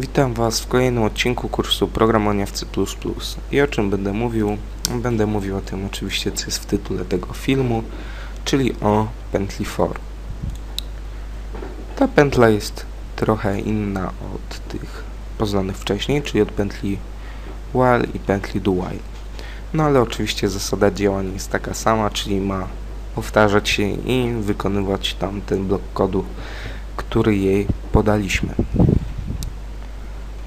Witam Was w kolejnym odcinku kursu programowania w C++. I o czym będę mówił? Będę mówił o tym oczywiście, co jest w tytule tego filmu, czyli o pętli for. Ta pętla jest trochę inna od tych poznanych wcześniej, czyli od pętli while i pętli do while. No ale oczywiście zasada działania jest taka sama, czyli ma powtarzać się i wykonywać tam ten blok kodu, który jej podaliśmy.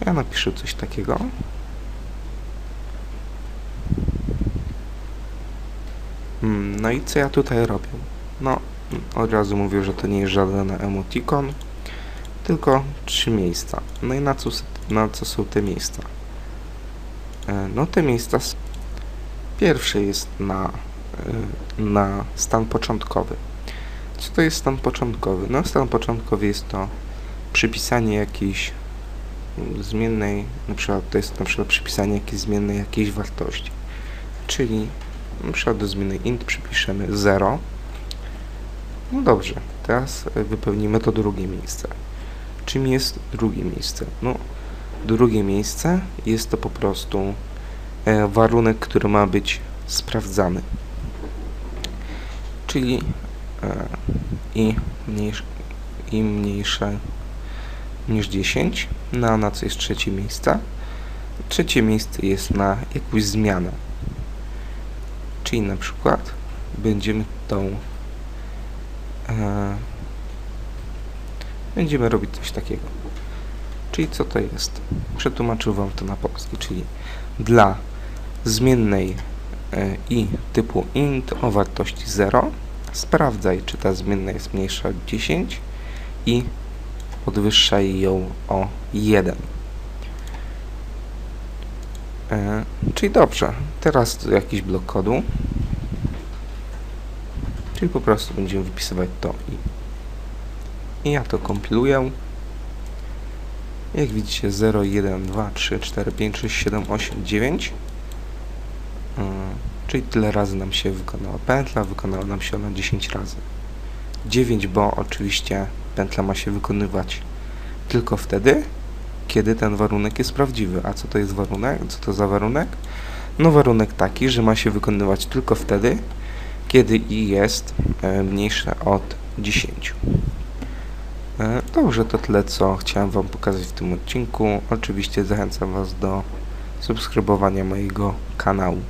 Ja napiszę coś takiego. Hmm, no i co ja tutaj robię? No, od razu mówię, że to nie jest żaden emoticon, tylko trzy miejsca. No i na co, na co są te miejsca? E, No te miejsca... Pierwsze jest na, e, na stan początkowy. Co to jest stan początkowy? No stan początkowy jest to przypisanie jakiejś zmiennej, na przykład to jest na przykład przypisanie jakiejś zmiennej jakiejś wartości. Czyli na przykład do zmiennej int przypiszemy 0. No dobrze, teraz wypełnimy to drugie miejsce. Czym jest drugie miejsce? No, drugie miejsce jest to po prostu e, warunek, który ma być sprawdzany. Czyli e, i, mniejsze, i mniejsze niż 10. No a na co jest trzecie miejsce? Trzecie miejsce jest na jakąś zmianę. Czyli na przykład będziemy tą e, będziemy robić coś takiego. Czyli co to jest? Przetłumaczył Wam to na polski, czyli dla zmiennej e, i typu int o wartości 0 sprawdzaj, czy ta zmienna jest mniejsza od 10 i podwyższaj ją o 1. E, czyli dobrze, teraz jakiś blok kodu. Czyli po prostu będziemy wypisywać to i, i ja to kompiluję. Jak widzicie 0, 1, 2, 3, 4, 5, 6, 7, 8, 9. E, czyli tyle razy nam się wykonała pętla, wykonała nam się ona 10 razy. 9, bo oczywiście pętla ma się wykonywać tylko wtedy, kiedy ten warunek jest prawdziwy. A co to jest warunek? Co to za warunek? No warunek taki, że ma się wykonywać tylko wtedy, kiedy i jest e, mniejsze od 10. E, dobrze, to tyle, co chciałem Wam pokazać w tym odcinku. Oczywiście zachęcam Was do subskrybowania mojego kanału.